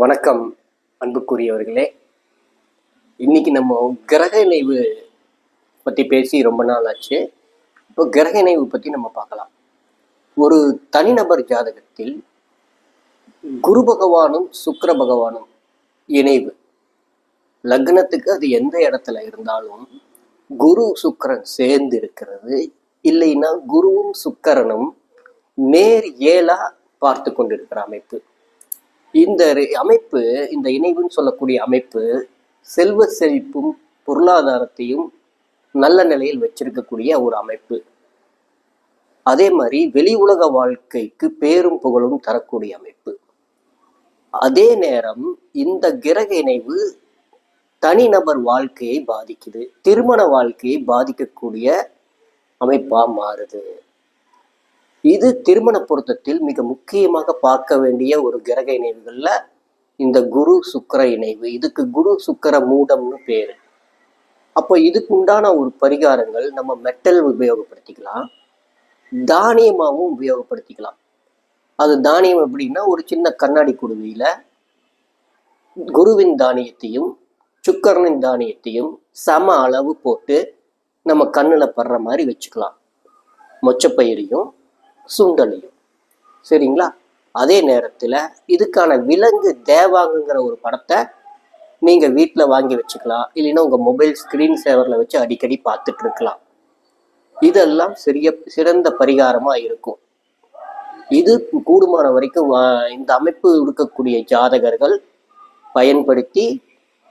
வணக்கம் அன்புக்குரியவர்களே. இன்னைக்கு நம்ம கிரக இணைவு பற்றி பேசி ரொம்ப நாள் ஆச்சு. இப்போ கிரக இணைவு பற்றி நம்ம பார்க்கலாம். ஒரு தனிநபர் ஜாதகத்தில் குரு பகவானும் சுக்கர பகவானும் இணைவு. லக்னத்துக்கு அது எந்த இடத்துல இருந்தாலும் குரு சுக்கரன் சேர்ந்து இருக்கிறது. இல்லைன்னா குருவும் சுக்கரனும் நேர் ஏலா பார்த்து கொண்டிருக்கிற அமைப்பு. இந்த அமைப்பு இந்த இணைவுன்னு சொல்லக்கூடிய அமைப்பு செல்வ செழிப்பும் பொருளாதாரத்தையும் நல்ல நிலையில் வச்சிருக்கக்கூடிய ஒரு அமைப்பு. அதே மாதிரி வெளி உலக வாழ்க்கைக்கு பேரும் புகழும் தரக்கூடிய அமைப்பு. அதே நேரம் இந்த கிரக இணைவு தனிநபர் வாழ்க்கையை பாதிக்குது. திருமண வாழ்க்கையை பாதிக்கக்கூடிய அமைப்பா மாறுது. இது திருமண பொருத்தத்தில் மிக முக்கியமாக பார்க்க வேண்டிய ஒரு கிரக இணைவுகளில் இந்த குரு சுக்கர இணைவு. இதுக்கு குரு சுக்கர மூடம்னு பேர். அப்போ இதுக்கு உண்டான ஒரு பரிகாரங்கள் நம்ம மெட்டல் உபயோகப்படுத்திக்கலாம். தானியமாகவும் உபயோகப்படுத்திக்கலாம். அது தானியம் எப்படின்னா ஒரு சின்ன கண்ணாடி குடுவியில் குருவின் தானியத்தையும் சுக்கரனின் தானியத்தையும் சம அளவு போட்டு நம்ம கண்ணில் படுற மாதிரி வச்சுக்கலாம். மொச்சப்பயிரையும் சுண்டலையும். சரிங்களா? அதே நேரத்தில் இதுக்கான விலங்கு தேவாங்குங்கிற ஒரு படத்தை நீங்கள் வீட்டில் வாங்கி வச்சுக்கலாம். இல்லைன்னா உங்கள் மொபைல் ஸ்க்ரீன் சேவரில் வச்சு அடிக்கடி பார்த்துட்டு இருக்கலாம் இதெல்லாம் சிறிய சிறந்த பரிகாரமாக இருக்கும். இது கூடுமான வரைக்கும் வா- இந்த அமைப்பு இருக்கக்கூடிய ஜாதகர்கள் பயன்படுத்தி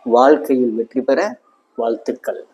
வாழ்க்கையில் வெற்றி பெற வாழ்த்துக்கள்.